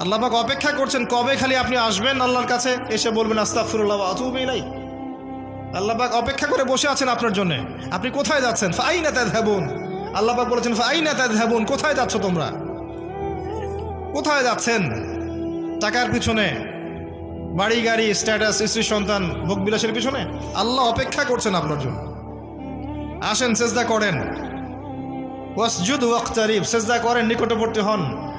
আল্লাহ পাক অপেক্ষা করছেন, কবে খালি আপনি আসবেন আল্লাহর কাছে? এসে বলবেন আস্তাফুল্লাহ অতুবই নাই আল্লাহ পাক অপেক্ষা করে বসে আছেন আপনার জন্য। আপনি কোথায় যাচ্ছেন? ফাই না তাই ধ্যাবুন আল্লাহ বলেছেন ফাই না তাই ধ্যাবুন কোথায় যাচ্ছ তোমরা? কোথায় যাচ্ছেন? টাকার পিছনে, বাড়ি, গাড়ি স্ট্যাটাস স্ত্রী, সন্তান ভোগবিলাসের পিছনে? আল্লাহ অপেক্ষা করছেন আপনার জন্য। আসেন, সেজদা করেন। ওয়াসজুদ ওয়াক্তারিব, সেজদা করেন, নিকটবর্তী হন।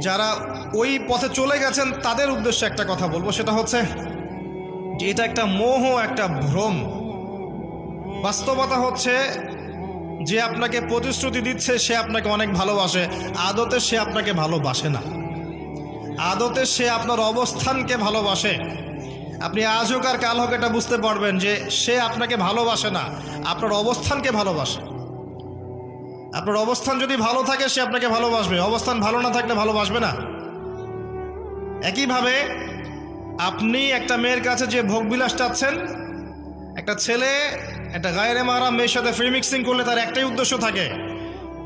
যারা ওই পথে চলে গেছেন, তাদের উদ্দেশ্যে একটা কথা বলব। সেটা হচ্ছে যে এটা একটা মোহ, একটা ভ্রম। বাস্তবতা হচ্ছে যে আপনাকে প্রতিশ্রুতি দিচ্ছে, সে আপনাকে অনেক ভালোবাসে। আদতে সে আপনাকে ভালোবাসে না। আদতে সে আপনার অবস্থানকে ভালোবাসে। আপনি আজ হোক আর কাল হোক এটা বুঝতে পারবেন যে সে আপনাকে ভালোবাসে না, আপনার অবস্থানকে ভালোবাসে। আপনার অবস্থান যদি ভালো থাকে, সে আপনাকে ভালোবাসবে। অবস্থান ভালো না থাকলে ভালোবাসবে না। একইভাবে আপনি একটা মেয়ের কাছে যে ভোগবিলাস চাচ্ছেন, একটা ছেলে, একটা গায়ের মারা মেয়ের সাথে ফ্রি মিক্সিং করলে তার একটাই উদ্দেশ্য থাকে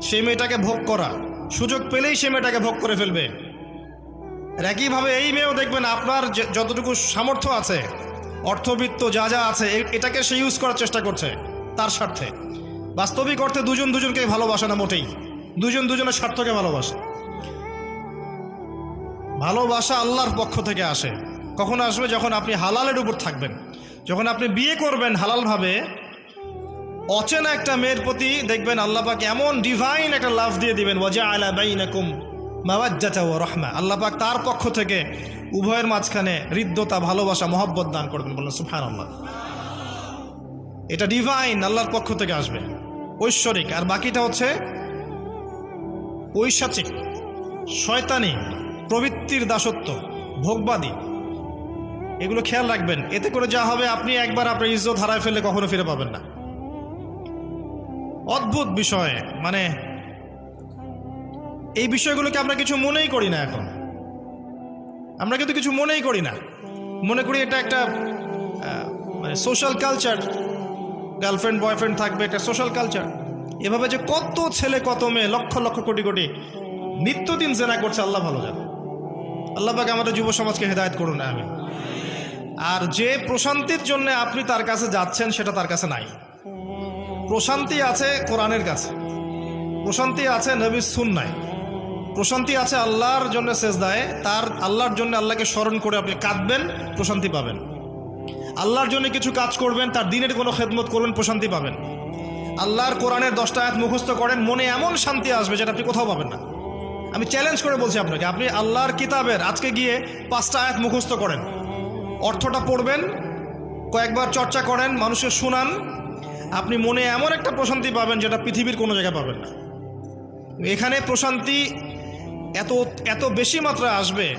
সেই মেয়েটাকে ভোগ করা। সুযোগ পেলেই সে মেয়েটাকে ভোগ করে ফেলবে। একইভাবে এই মেয়েও দেখবেন আপনার যতটুকু সামর্থ্য আছে, অর্থবিত্ত যা যা আছে এটাকে সে ইউজ করার চেষ্টা করছে, তার স্বার্থে। বাস্তবিক অর্থে দুজন দুজনকে ভালোবাসে না মোটেই। দুজন দুজনের স্বার্থকে ভালোবাসে। ভালোবাসা আল্লাহর পক্ষ থেকে আসে। কখন আসবে যখন আপনি হালালের উপর থাকবেন। যখন আপনি বিয়ে করবেন হালালভাবে, অচেনা একটা মেয়ের প্রতি দেখবেন আল্লাহ পাক এমন ডিভাইন একটা লাভ দিয়ে দিবেন ওয়াজা আলা বাইনাকুম মাওয়াজ্জাতা ওয়া রাহমা। আল্লাহ পাক তার পক্ষ থেকে উভয়ের মাঝখানে হৃদ্যতা, ভালোবাসা, মহব্বত দান করবেন বললেন সুবহানাল্লাহ। এটা ডিভাইন আল্লাহর পক্ষ থেকে আসবে। ঐশ্বরিক, আর বাকিটা হচ্ছে ঐশাচিক শয়তানি, প্রবৃত্তির দাসত্ব, ভোগবাদী। এগুলো খেয়াল রাখবেন। এতে করে যা হবে, আপনি একবার আপনার ইজ্জত হারায় ফেলে কখনো ফিরে পাবেন না। অদ্ভুত বিষয় মানে এই বিষয়গুলোকে আমরা কিছু মনেই করি না এখন। আমরা কিন্তু কিছু মনেই করি না। মনে করি এটা একটা মানে সোশ্যাল কালচার গার্লফ্রেন্ড বয়ফ্রেন্ড থাকবে একটা সোশ্যাল কালচার এভাবে যে কত ছেলে, কত মেয়ে, লক্ষ লক্ষ কোটি কোটি নিত্যদিন জেনা করছে, আল্লাহ ভালো জানে। আল্লাহ পাকে আমাদের যুব সমাজকে হেদায়ত করুন আমি আর যে প্রশান্তির জন্য আপনি তার কাছে যাচ্ছেন, সেটা তার কাছে নাই। প্রশান্তি আছে কোরআনের কাছে। প্রশান্তি আছে নবীর সুন্নায়। প্রশান্তি আছে আল্লাহর জন্য শেষদায় তার আল্লাহর জন্য আল্লাহকে স্মরণ করে আপনি কাঁদবেন, প্রশান্তি পাবেন। আল্লাহর জন্য কিছু কাজ করবেন, তার দিনের কোনো খেদমত করবেন, প্রশান্তি পাবেন। আল্লাহর কোরআনের দশটা আয়াত মুখস্থ করেন, মনে এমন শান্তি আসবে যেটা আপনি কোথাও পাবেন না। আমি চ্যালেঞ্জ করে বলছি আপনাকে, আপনি আল্লাহর কিতাবের আজকে গিয়ে পাঁচটা আয়াত মুখস্থ করেন। অর্থটা পড়বেন, কয়েকবার চর্চা করেন, মানুষের শুনান, আপনি মনে এমন একটা প্রশান্তি পাবেন যেটা পৃথিবীর কোনো জায়গায় পাবেন না। এখানে প্রশান্তি এত এত বেশি মাত্রায় আসবে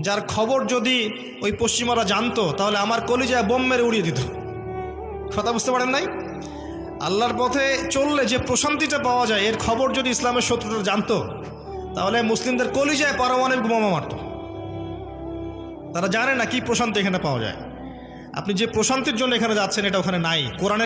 যার খবর যদি ওই পশ্চিমারা জানতো, তাহলে আমার কলিজায় বোম মেরে উড়িয়ে দিত। কথা বুঝতে পারেন নাই? আল্লাহর পথে চললে যে প্রশান্তিটা পাওয়া যায়, এর খবর যদি ইসলামের শত্রুরা জানতো, তাহলে মুসলিমদের কলিজায় পারমাণবিক বোমা মারত। তারা জানে না কি প্রশান্তি এখানে পাওয়া যায়। আপনি যে প্রশান্তির জন্য এখানে যাচ্ছেন, এটা ওখানে নাই। কোরআনের